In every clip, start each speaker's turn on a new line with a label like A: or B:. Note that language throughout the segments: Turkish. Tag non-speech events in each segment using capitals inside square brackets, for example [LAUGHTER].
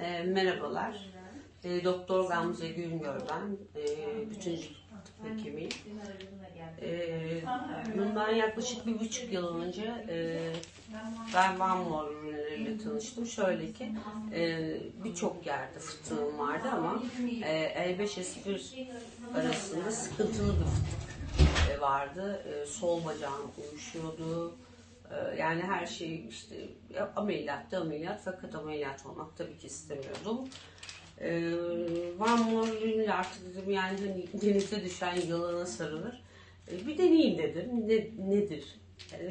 A: E, merhabalar. E, Doktor Gamze Güngör ben. E, tıp hekimiyim. E, bundan yaklaşık bir buçuk yıl önce e, ben Van Mor ürünleriyle tanıştım. Şöyle ki e, birçok yerde fıtığım vardı ama e, L5-S1 arasında sıkıntılı bir fıtık e, vardı. E, sol bacağım uyuşuyordu. E, yani her şey işte ya ameliyatta ameliyat fakat ameliyat olmak tabii ki istemiyordum. E, Van Mor ürünleri artık dedim yani hani denize düşen yılana sarılır. E, bir deneyeyim dedim. Ne, nedir?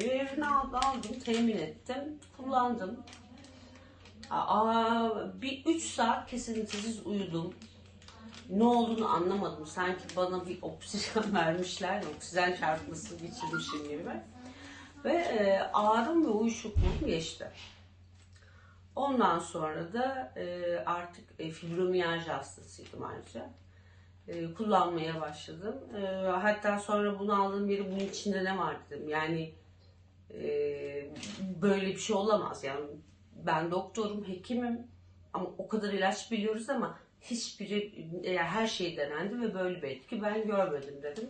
A: Ürünü aldım, aldım, temin ettim, kullandım. Aa, bir üç saat kesintisiz uyudum. Ne olduğunu anlamadım. Sanki bana bir oksijen [LAUGHS] vermişler, oksijen çarpması geçirmişim gibi. Ve e, ağrım ve uyuşukluğum geçti. Ondan sonra da e, artık e, fibromiyalji hastasıydım ayrıca. E, kullanmaya başladım. E, hatta sonra bunu aldığım biri bunun içinde ne var dedim. Yani e, böyle bir şey olamaz. Yani ben doktorum, hekimim ama o kadar ilaç biliyoruz ama hiçbiri yani her şey denendi ve böyle bir etki ben görmedim dedim.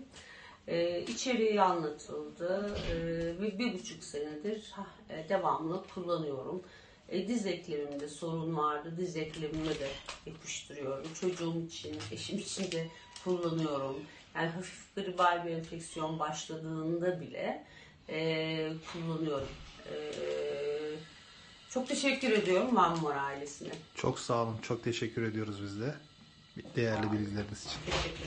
A: E, içeriği anlatıldı e, ve bir buçuk senedir e, devamlı kullanıyorum. E, diz eklemimde sorun vardı. Diz eklemime de yapıştırıyorum. Çocuğum için, eşim için de kullanıyorum. Yani hafif gribal bir enfeksiyon başladığında bile e, kullanıyorum. E, çok teşekkür ediyorum Van Mor ailesine.
B: Çok sağ olun. Çok teşekkür ediyoruz biz de. Değerli bilgileriniz için.
A: Teşekkür